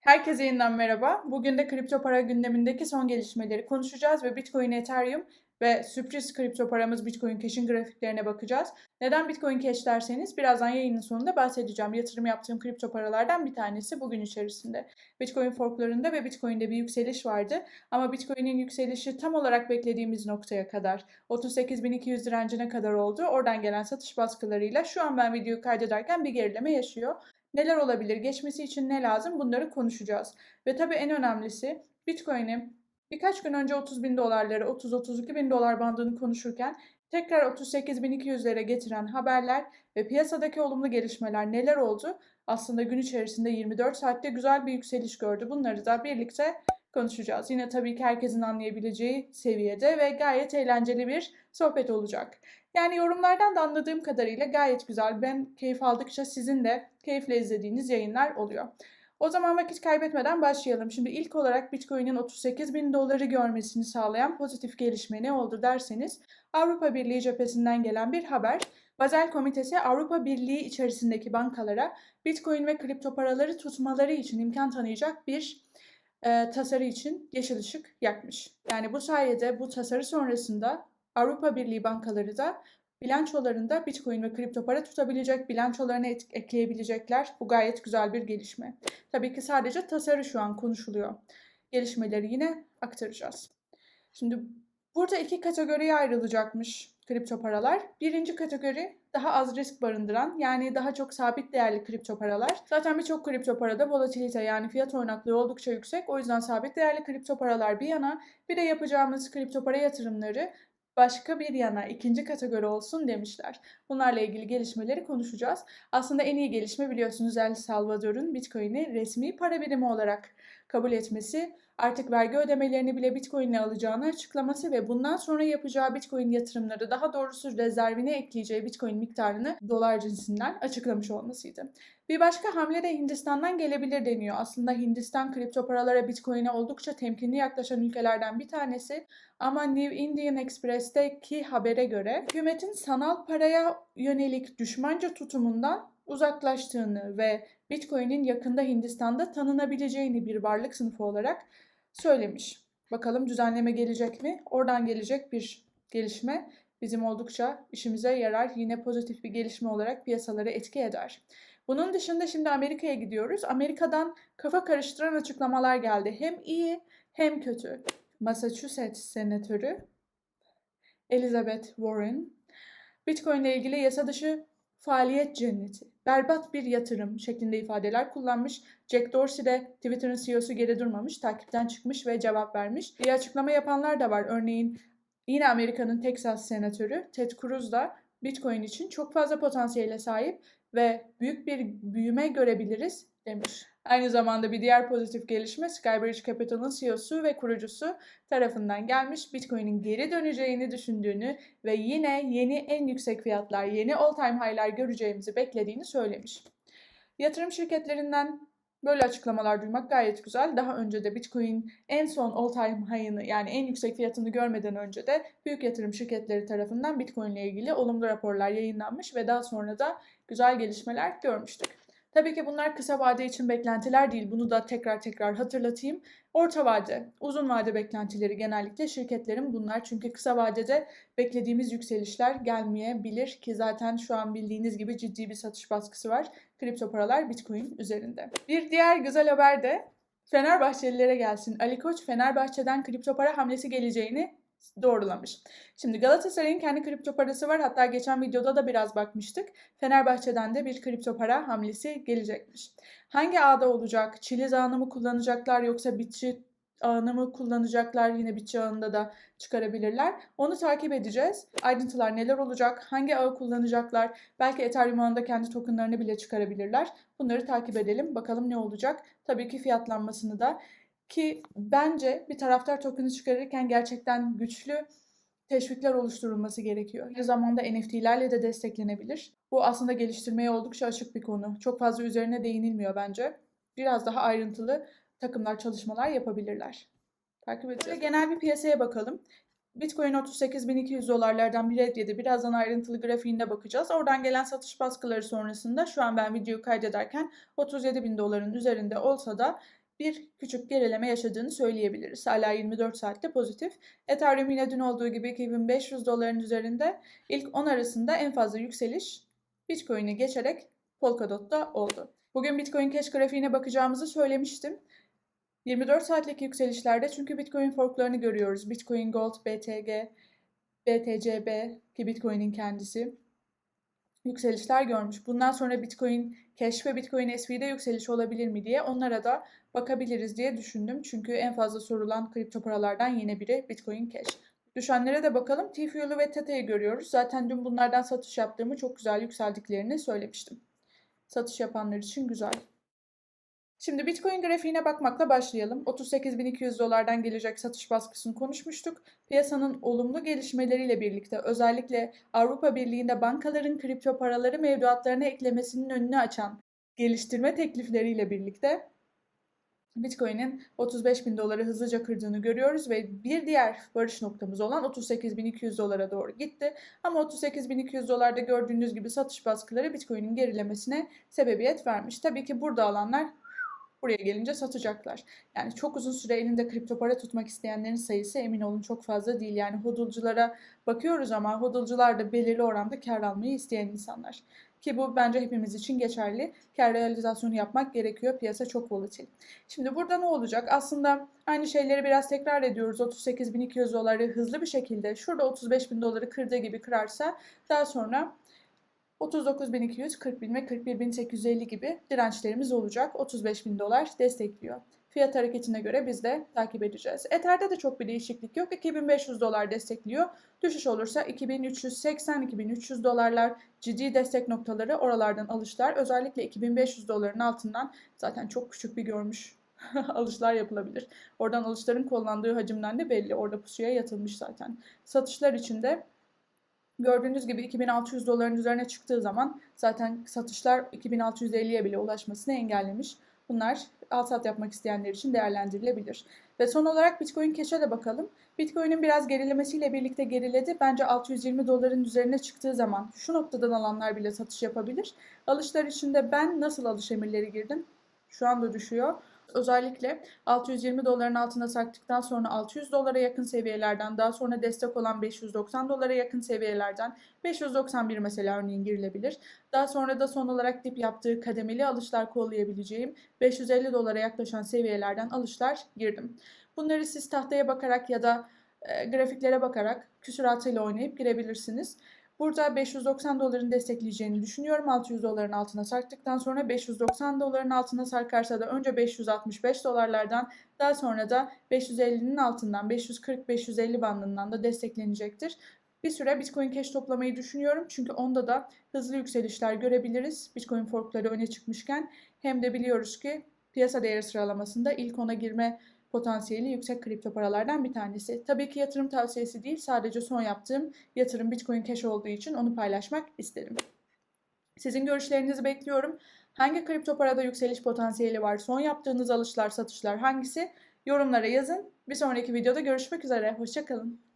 Herkese yeniden merhaba. Bugün de kripto para gündemindeki son gelişmeleri konuşacağız ve Bitcoin, Ethereum ve sürpriz kripto paramız Bitcoin Cash'in grafiklerine bakacağız. Neden Bitcoin Cash derseniz birazdan yayının sonunda bahsedeceğim. Yatırım yaptığım kripto paralardan bir tanesi bugün içerisinde. Bitcoin forklarında ve Bitcoin'de bir yükseliş vardı. Ama Bitcoin'in yükselişi tam olarak beklediğimiz noktaya kadar 38.200 direncine kadar oldu. Oradan gelen satış baskılarıyla şu an ben videoyu kaydederken bir gerileme yaşıyor. Neler olabilir? Geçmesi için ne lazım? Bunları konuşacağız. Ve tabii en önemlisi Bitcoin'i birkaç gün önce 30 bin dolarları, 30-32 bin dolar bandını konuşurken tekrar 38.200'lere getiren haberler ve piyasadaki olumlu gelişmeler neler oldu? Aslında gün içerisinde 24 saatte güzel bir yükseliş gördü. Bunları da birlikte konuşacağız. Yine tabii ki herkesin anlayabileceği seviyede ve gayet eğlenceli bir sohbet olacak. Yani yorumlardan da anladığım kadarıyla gayet güzel. Ben keyif aldıkça sizin de keyifle izlediğiniz yayınlar oluyor. O zaman vakit kaybetmeden başlayalım. Şimdi ilk olarak Bitcoin'in 38 bin doları görmesini sağlayan pozitif gelişme ne oldu derseniz Avrupa Birliği cephesinden gelen bir haber. Basel Komitesi Avrupa Birliği içerisindeki bankalara Bitcoin ve kripto paraları tutmaları için imkan tanıyacak bir e, tasarı için yeşil ışık yakmış. Yani bu sayede bu tasarı sonrasında Avrupa Birliği bankaları da bilançolarında Bitcoin ve kripto para tutabilecek, bilançolarına ekleyebilecekler. Bu gayet güzel bir gelişme. Tabii ki sadece tasarı şu an konuşuluyor. Gelişmeleri yine aktaracağız. Şimdi burada iki kategoriye ayrılacakmış kripto paralar. Birinci kategori daha az risk barındıran yani daha çok sabit değerli kripto paralar. Zaten birçok kripto parada volatilite yani fiyat oynaklığı oldukça yüksek. O yüzden sabit değerli kripto paralar bir yana bir de yapacağımız kripto para yatırımları başka bir yana ikinci kategori olsun demişler. Bunlarla ilgili gelişmeleri konuşacağız. Aslında en iyi gelişme biliyorsunuz El Salvador'un Bitcoin'i resmi para birimi olarak kabul etmesi, artık vergi ödemelerini bile Bitcoin ile alacağını açıklaması ve bundan sonra yapacağı Bitcoin yatırımları daha doğrusu rezervine ekleyeceği Bitcoin miktarını dolar cinsinden açıklamış olmasıydı. Bir başka hamle de Hindistan'dan gelebilir deniyor. Aslında Hindistan kripto paralara Bitcoin'e oldukça temkinli yaklaşan ülkelerden bir tanesi. Ama New Indian Express'teki habere göre hükümetin sanal paraya yönelik düşmanca tutumundan uzaklaştığını ve Bitcoin'in yakında Hindistan'da tanınabileceğini bir varlık sınıfı olarak söylemiş. Bakalım düzenleme gelecek mi? Oradan gelecek bir gelişme bizim oldukça işimize yarar. Yine pozitif bir gelişme olarak piyasaları etki eder. Bunun dışında şimdi Amerika'ya gidiyoruz. Amerika'dan kafa karıştıran açıklamalar geldi. Hem iyi hem kötü. Massachusetts senatörü Elizabeth Warren Bitcoin ile ilgili yasa dışı faaliyet cenneti, berbat bir yatırım şeklinde ifadeler kullanmış. Jack Dorsey de Twitter'ın CEO'su geri durmamış, takipten çıkmış ve cevap vermiş. Bir açıklama yapanlar da var. Örneğin yine Amerika'nın Texas senatörü Ted Cruz da Bitcoin için çok fazla potansiyele sahip ve büyük bir büyüme görebiliriz demiş. Aynı zamanda bir diğer pozitif gelişme Skybridge Capital'ın CEO'su ve kurucusu tarafından gelmiş Bitcoin'in geri döneceğini düşündüğünü ve yine yeni en yüksek fiyatlar, yeni all-time high'lar göreceğimizi beklediğini söylemiş. Yatırım şirketlerinden böyle açıklamalar duymak gayet güzel. Daha önce de Bitcoin en son all-time high'ını yani en yüksek fiyatını görmeden önce de büyük yatırım şirketleri tarafından Bitcoin ile ilgili olumlu raporlar yayınlanmış ve daha sonra da güzel gelişmeler görmüştük. Tabii ki bunlar kısa vade için beklentiler değil. Bunu da tekrar tekrar hatırlatayım. Orta vade, uzun vade beklentileri genellikle şirketlerin bunlar. Çünkü kısa vadede beklediğimiz yükselişler gelmeyebilir ki zaten şu an bildiğiniz gibi ciddi bir satış baskısı var. Kripto paralar Bitcoin üzerinde. Bir diğer güzel haber de Fenerbahçelilere gelsin. Ali Koç Fenerbahçe'den kripto para hamlesi geleceğini doğrulamış. Şimdi Galatasaray'ın kendi kripto parası var. Hatta geçen videoda da biraz bakmıştık. Fenerbahçe'den de bir kripto para hamlesi gelecekmiş. Hangi ağda olacak? Çiliz ağını mı kullanacaklar yoksa bitçi ağını mı kullanacaklar? Yine bitçi ağında da çıkarabilirler. Onu takip edeceğiz. Ayrıntılar neler olacak? Hangi ağı kullanacaklar? Belki Ethereum ağında kendi tokenlarını bile çıkarabilirler. Bunları takip edelim. Bakalım ne olacak? Tabii ki fiyatlanmasını da ki bence bir taraftar token'ı çıkarırken gerçekten güçlü teşvikler oluşturulması gerekiyor. Aynı zamanda NFT'lerle de desteklenebilir. Bu aslında geliştirmeye oldukça açık bir konu. Çok fazla üzerine değinilmiyor bence. Biraz daha ayrıntılı takımlar çalışmalar yapabilirler. Takip edeceğiz. Genel bir piyasaya bakalım. Bitcoin 38.200 dolarlardan bir red yedi. Birazdan ayrıntılı grafiğinde bakacağız. Oradan gelen satış baskıları sonrasında şu an ben videoyu kaydederken 37.000 doların üzerinde olsa da bir küçük gerileme yaşadığını söyleyebiliriz. Hala 24 saatte pozitif. Ethereum yine dün olduğu gibi 2500 doların üzerinde ilk 10 arasında en fazla yükseliş Bitcoin'i geçerek Polkadot'ta oldu. Bugün Bitcoin Cash grafiğine bakacağımızı söylemiştim. 24 saatlik yükselişlerde çünkü Bitcoin forklarını görüyoruz. Bitcoin Gold, BTG, BTCB ki Bitcoin'in kendisi yükselişler görmüş. Bundan sonra Bitcoin Cash ve Bitcoin SV'de yükseliş olabilir mi diye onlara da bakabiliriz diye düşündüm. Çünkü en fazla sorulan kripto paralardan yine biri Bitcoin Cash. Düşenlere de bakalım. T-Fuel'u ve Teta'yı görüyoruz. Zaten dün bunlardan satış yaptığımı çok güzel yükseldiklerini söylemiştim. Satış yapanlar için güzel. Şimdi Bitcoin grafiğine bakmakla başlayalım. 38.200 dolardan gelecek satış baskısını konuşmuştuk. Piyasanın olumlu gelişmeleriyle birlikte özellikle Avrupa Birliği'nde bankaların kripto paraları mevduatlarına eklemesinin önünü açan geliştirme teklifleriyle birlikte Bitcoin'in 35 bin doları hızlıca kırdığını görüyoruz ve bir diğer varış noktamız olan 38.200 dolara doğru gitti. Ama 38.200 dolarda gördüğünüz gibi satış baskıları Bitcoin'in gerilemesine sebebiyet vermiş. Tabii ki burada alanlar buraya gelince satacaklar. Yani çok uzun süre elinde kripto para tutmak isteyenlerin sayısı emin olun çok fazla değil. Yani hodulculara bakıyoruz ama hodulcular da belirli oranda kar almayı isteyen insanlar. Ki bu bence hepimiz için geçerli. Kar realizasyonu yapmak gerekiyor. Piyasa çok volatil. Şimdi burada ne olacak? Aslında aynı şeyleri biraz tekrar ediyoruz. 38.200 doları hızlı bir şekilde şurada 35.000 doları kırdığı gibi kırarsa daha sonra 39.200, 40.000 ve 41.850 gibi dirençlerimiz olacak. 35.000 dolar destekliyor. Fiyat hareketine göre biz de takip edeceğiz. Ether'de de çok bir değişiklik yok. 2500 dolar destekliyor. Düşüş olursa 2380-2300 dolarlar ciddi destek noktaları oralardan alışlar. Özellikle 2500 doların altından zaten çok küçük bir görmüş alışlar yapılabilir. Oradan alışların kullandığı hacimden de belli. Orada pusuya yatılmış zaten. Satışlar için de Gördüğünüz gibi 2600 doların üzerine çıktığı zaman zaten satışlar 2650'ye bile ulaşmasını engellemiş. Bunlar al sat yapmak isteyenler için değerlendirilebilir. Ve son olarak Bitcoin Cash'e de bakalım. Bitcoin'in biraz gerilemesiyle birlikte geriledi. Bence 620 doların üzerine çıktığı zaman şu noktadan alanlar bile satış yapabilir. Alışlar içinde ben nasıl alış emirleri girdim? Şu anda düşüyor. Özellikle 620 doların altına sarktıktan sonra 600 dolara yakın seviyelerden daha sonra destek olan 590 dolara yakın seviyelerden 591 mesela örneğin girilebilir. Daha sonra da son olarak dip yaptığı kademeli alışlar kollayabileceğim 550 dolara yaklaşan seviyelerden alışlar girdim. Bunları siz tahtaya bakarak ya da e, grafiklere bakarak küsuratıyla oynayıp girebilirsiniz. Burada 590 doların destekleyeceğini düşünüyorum. 600 doların altına sarktıktan sonra 590 doların altına sarkarsa da önce 565 dolarlardan daha sonra da 550'nin altından 540-550 bandından da desteklenecektir. Bir süre Bitcoin Cash toplamayı düşünüyorum. Çünkü onda da hızlı yükselişler görebiliriz. Bitcoin forkları öne çıkmışken hem de biliyoruz ki piyasa değeri sıralamasında ilk ona girme potansiyeli yüksek kripto paralardan bir tanesi. Tabii ki yatırım tavsiyesi değil, sadece son yaptığım yatırım Bitcoin Cash olduğu için onu paylaşmak isterim. Sizin görüşlerinizi bekliyorum. Hangi kripto parada yükseliş potansiyeli var? Son yaptığınız alışlar, satışlar hangisi? Yorumlara yazın. Bir sonraki videoda görüşmek üzere. Hoşçakalın.